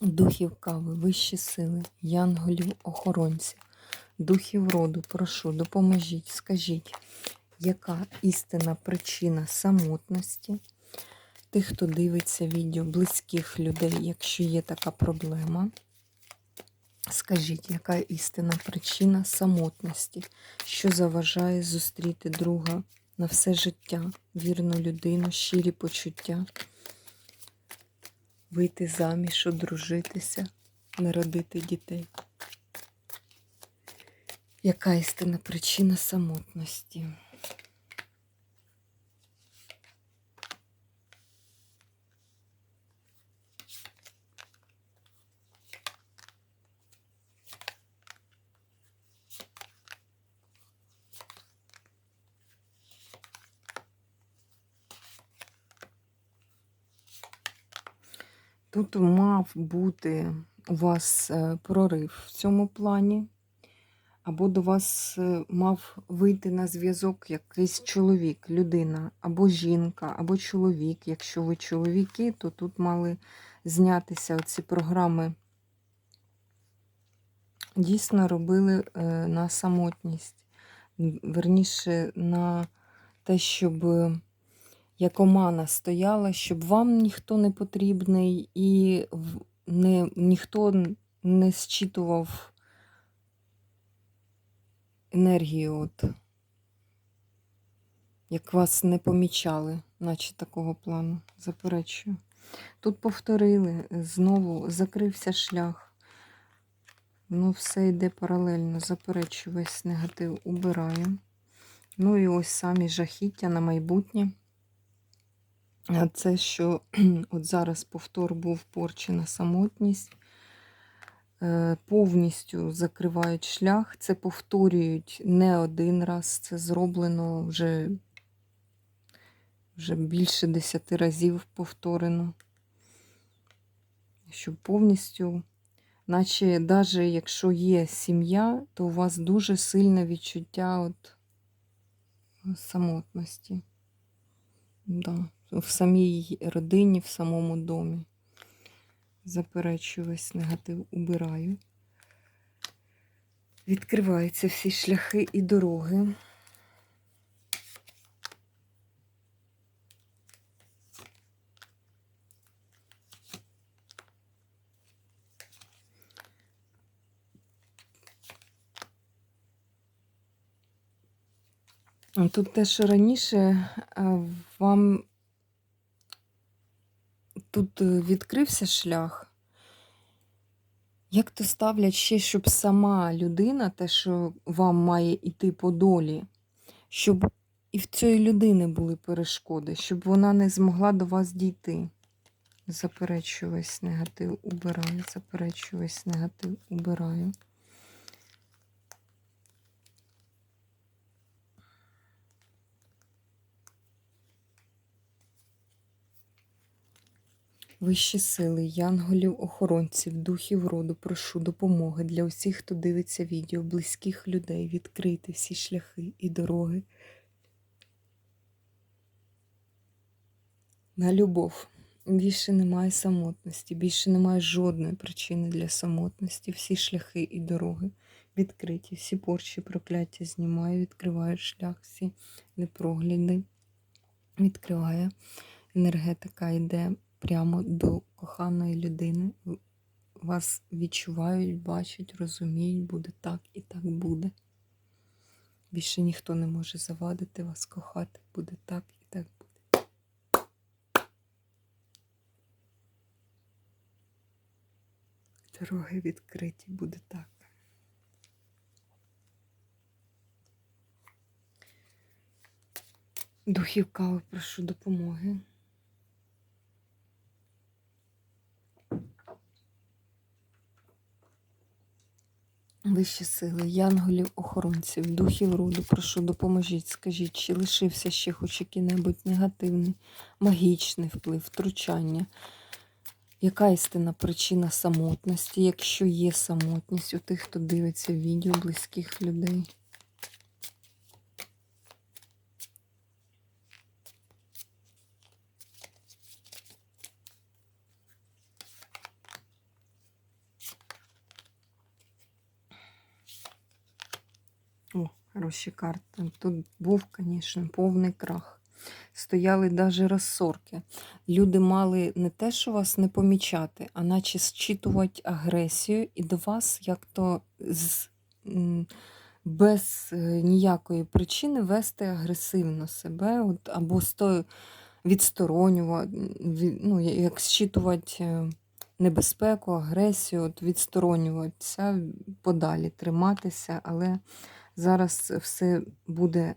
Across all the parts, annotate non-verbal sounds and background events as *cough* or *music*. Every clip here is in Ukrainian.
духів кави, вищі сили, янголів, охоронців, духів роду, прошу, допоможіть, скажіть, яка істинна причина самотності? Тих, хто дивиться відео, близьких людей, якщо є така проблема. Скажіть, яка істинна причина самотності, що заважає зустріти друга на все життя, вірну людину, щирі почуття, вийти заміж, одружитися, народити дітей? Яка істинна причина самотності? Тут мав бути у вас е, прорив в цьому плані, або до вас е, мав вийти на зв'язок якийсь чоловік, людина, або жінка, або чоловік. Якщо ви чоловіки, то тут мали знятися оці програми. Дійсно робили е, на самотність, верніше на те, щоб як омана стояла, щоб вам ніхто не потрібний і не, ніхто не зчитував енергію, от, як вас не помічали, наче такого плану, заперечую. Тут повторили, знову закрився шлях. Ну, все йде паралельно, заперечую весь негатив, убираю. Ну і ось самі жахіття на майбутнє. Це, що от зараз повтор був порчена самотність, е, повністю закривають шлях, це повторюють не один раз, це зроблено вже вже більше десяти разів повторено. Щоб повністю, наче навіть якщо є сім'я, то у вас дуже сильне відчуття от самотності. Да в самій родині, в самому домі. Заперечую весь негатив, убираю. Відкриваються всі шляхи і дороги. Тут те, що раніше вам тут е, відкрився шлях. Як то ставлять ще, щоб сама людина, те, що вам має йти по долі, щоб і в цієї людини були перешкоди, щоб вона не змогла до вас дійти. Заперечую весь негатив, убираю, заперечую весь негатив, убираю. Вищі сили, янголів, охоронців, духів роду, прошу допомоги для усіх, хто дивиться відео, близьких людей, відкрити всі шляхи і дороги. На любов. Більше немає самотності, більше немає жодної причини для самотності. Всі шляхи і дороги відкриті, всі порчі, прокляття знімаю, відкриваю шлях, всі непрогляди, відкриває. Енергетика йде прямо до коханої людини. Вас відчувають, бачать, розуміють, буде так і так буде. Більше ніхто не може завадити вас кохати, буде так і так буде. Дороги відкриті, буде так. Духів кави прошу допомоги. Вищі сили, янголів, охоронців, духів роду, прошу, допоможіть, скажіть, чи лишився ще хоч який-небудь негативний, магічний вплив, втручання? Яка істина причина самотності, якщо є самотність у тих, хто дивиться відео близьких людей? Хороші карти. Тут був, звісно, повний крах. Стояли навіть розсорки. Люди мали не те, що вас не помічати, а наче зчитувати агресію і до вас як-то з, без е, ніякої причини вести агресивно себе, от, або сто, відсторонювати, від, ну, як зчитувати е, небезпеку, агресію, от, відсторонюватися, подалі триматися, але зараз все буде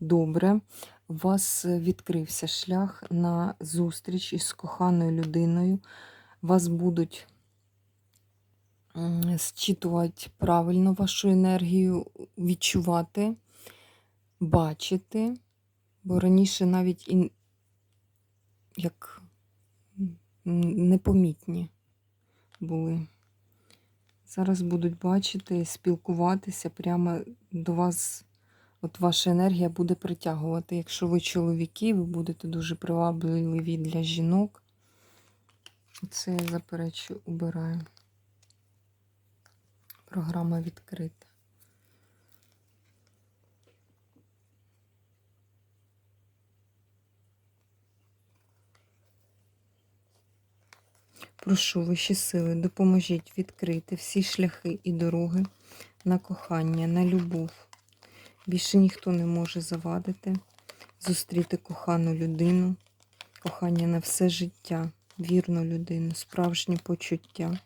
добре. У вас відкрився шлях на зустріч із коханою людиною. Вас будуть зчитувати правильно вашу енергію, відчувати, бачити, бо раніше навіть і як непомітні були. Зараз будуть бачити, спілкуватися прямо до вас. От ваша енергія буде притягувати. Якщо ви чоловіки, ви будете дуже привабливі для жінок. Це я заперечую, убираю. Програма відкрита. Прошу вищі сили, допоможіть відкрити всі шляхи і дороги на кохання, на любов. Більше ніхто не може завадити, зустріти кохану людину, кохання на все життя, вірну людину, справжнє почуття.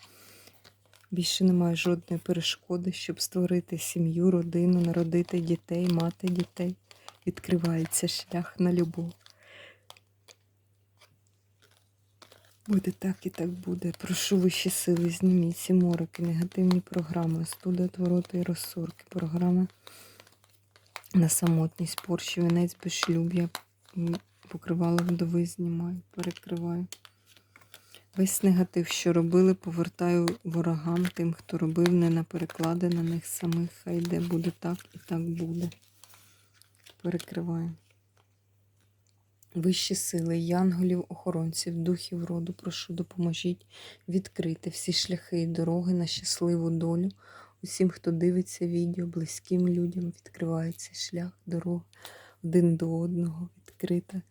Більше немає жодної перешкоди, щоб створити сім'ю, родину, народити дітей, мати дітей. Відкривається шлях на любов. Буде так і так буде. Прошу вищі сили, зніміть ці мороки, негативні програми, студи, отвороти і розсорки, програми на самотність, порші, вінець безшлюб'я, покривало вдови, знімаю, перекриваю. Весь негатив, що робили, повертаю ворогам, тим, хто робив, не на переклади на них самих. Хай де буде так і так буде. Перекриваю. Вищі сили, янголів, охоронців, духів роду, прошу, допоможіть відкрити всі шляхи і дороги на щасливу долю. Усім, хто дивиться відео, близьким людям відкривається шлях, дорога один до одного відкрита.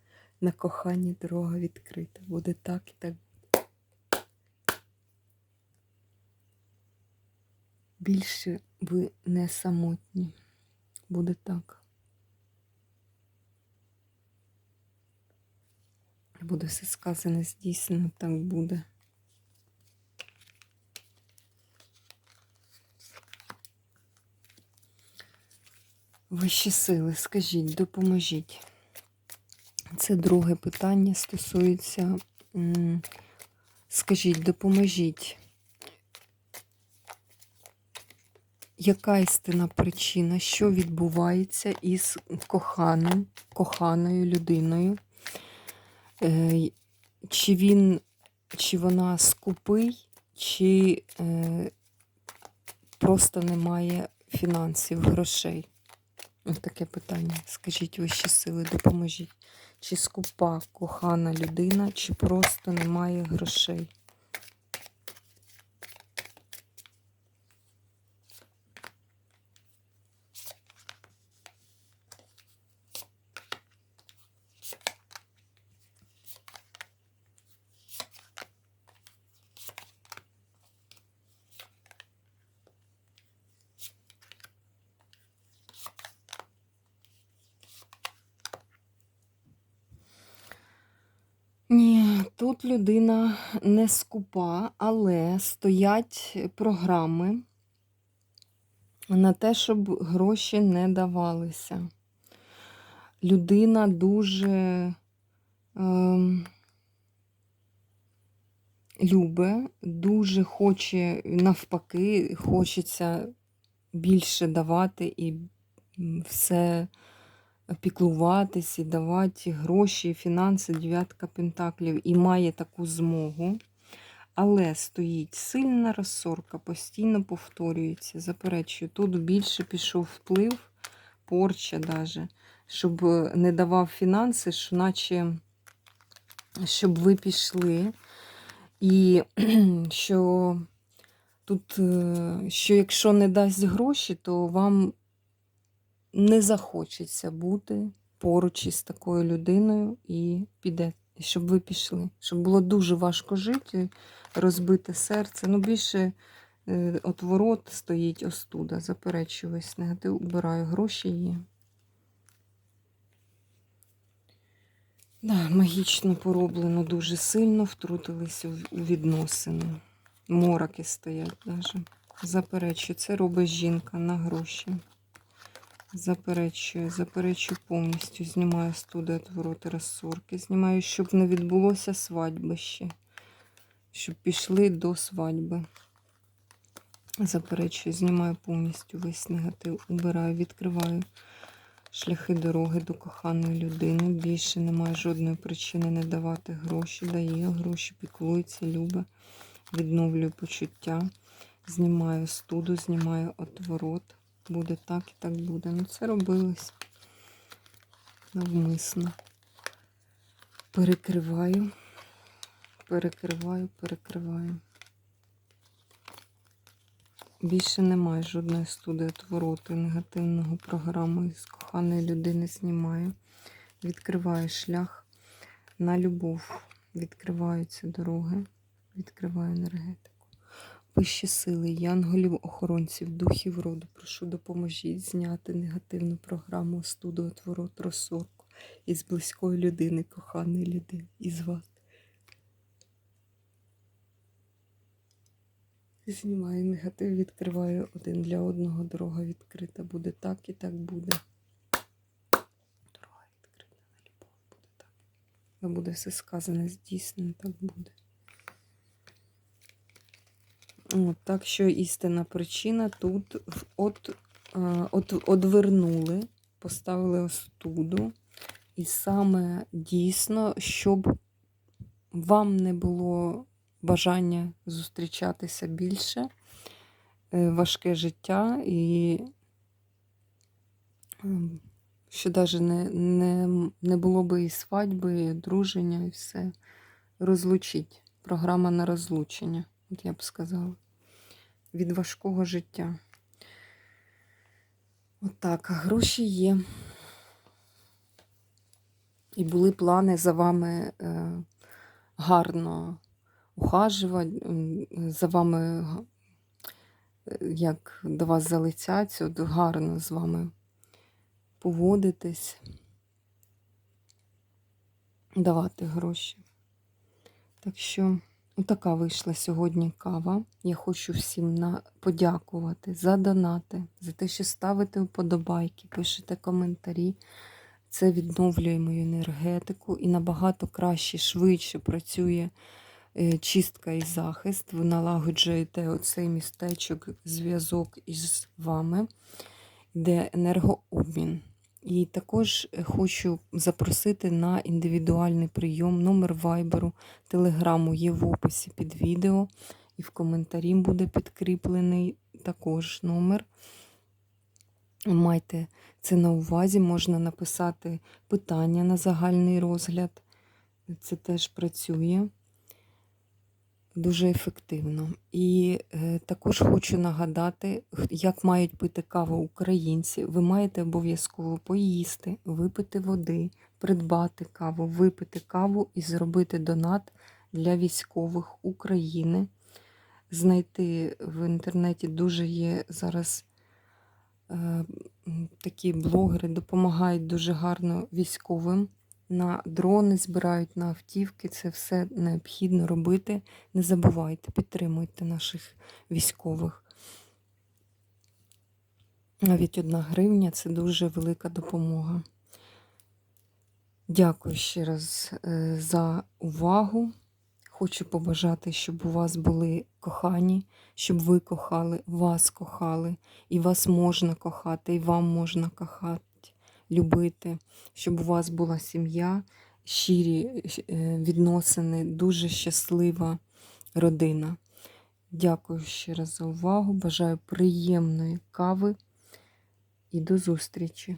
На кохання дорога відкрита. Буде так і так. Більше ви не самотні. Буде так. Буде все сказане, здійснено, так буде. Вищі сили, скажіть, допоможіть. Це друге питання стосується. Скажіть, допоможіть. Яка істинна причина, що відбувається із коханим, коханою людиною? Е, Чи він, чи вона скупий, чи е, просто немає фінансів, грошей? Ось таке питання. Скажіть вищі сили, допоможіть. Чи скупа кохана людина, чи просто немає грошей? Тут людина не скупа, але стоять програми на те, щоб гроші не давалися. Людина дуже ем, любить, дуже хоче, навпаки, хочеться більше давати і все піклуватись і давати гроші, фінанси, дев'ятка пентаклів, і має таку змогу. Але стоїть сильна розсорка, постійно повторюється. Заперечую, тут більше пішов вплив, порча даже, щоб не давав фінанси, що наче щоб ви пішли. І *clears throat* що тут, е, що якщо не дасть гроші, то вам не захочеться бути поруч із такою людиною і піде, щоб ви пішли. Щоб було дуже важко жити, розбите серце. Ну, більше е, отворот стоїть остуда. Заперечую весь негатив, убираю гроші є. Да, магічно пороблено дуже сильно, втрутилися у відносини. Мороки стоять даже. Заперечую, це робить жінка на гроші. Заперечую, заперечую повністю. Знімаю студи отвороти розсорки. Знімаю, щоб не відбулося свадьби ще. Щоб пішли до свадьби. Заперечую, знімаю повністю весь негатив. Убираю, відкриваю шляхи дороги до коханої людини. Більше немає жодної причини не давати гроші. Дає гроші, піклується, любить. Відновлюю почуття. Знімаю студу, знімаю отворот. Буде так і так буде. Ну, це робилось навмисно. Перекриваю, перекриваю, перекриваю. Більше немає жодної студії отвороту негативного програму з коханої людини знімаю. Відкриваю шлях на любов. Відкриваються дороги, відкриваю енергетику. Вищі сили, янголів, охоронців, духів роду, прошу допоможіть зняти негативну програму остуду отворот розсорку із близької людини, коханої людини, із вас. Знімаю негатив, відкриваю один для одного. Дорога відкрита. Буде так і так буде. Дорога відкрита на любов. Буде так. І буде все сказане, здійснено, так буде. От, так що істинна причина тут от, е, от, одвернули, поставили остуду. І саме дійсно, щоб вам не було бажання зустрічатися більше, е, важке життя, і ем, що навіть не, не, не було би і свадьби, і друження, і все. Розлучить. Програма на розлучення, я б сказала. Від важкого життя. Отак, а гроші є. І були плани за вами е, гарно ухажувати, за вами, е, як до вас залицяться, от гарно з вами поводитись, давати гроші. Так що, така вийшла сьогодні кава. Я хочу всім на... подякувати за донати, за те, що ставите вподобайки, пишете коментарі. Це відновлює мою енергетику і набагато краще, швидше працює е, чистка і захист. Ви налагоджуєте оцей містечок, зв'язок із вами, де енергообмін. І також е, хочу запросити на індивідуальний прийом. Номер вайберу, телеграму є в описі під відео, і в коментарі буде підкріплений також номер. Майте це на увазі, можна написати питання на загальний розгляд. Це теж працює дуже ефективно. І е, також хочу нагадати, як мають пити каву українці. Ви маєте обов'язково поїсти, випити води, придбати каву, випити каву і зробити донат для військових України. Знайти в інтернеті дуже є зараз е, такі блогери допомагають дуже гарно військовим. На дрони збирають на автівки. Це все необхідно робити. Не забувайте, підтримуйте наших військових. Навіть одна гривня це дуже велика допомога. Дякую ще раз е, за увагу. хочу побажати, щоб у вас були кохані, щоб ви кохали, вас кохали, і вас можна кохати, і вам можна кохати, любити, щоб у вас була сім'я, щирі е, відносини, дуже щаслива родина. Дякую ще раз за увагу. Бажаю приємної кави і до зустрічі!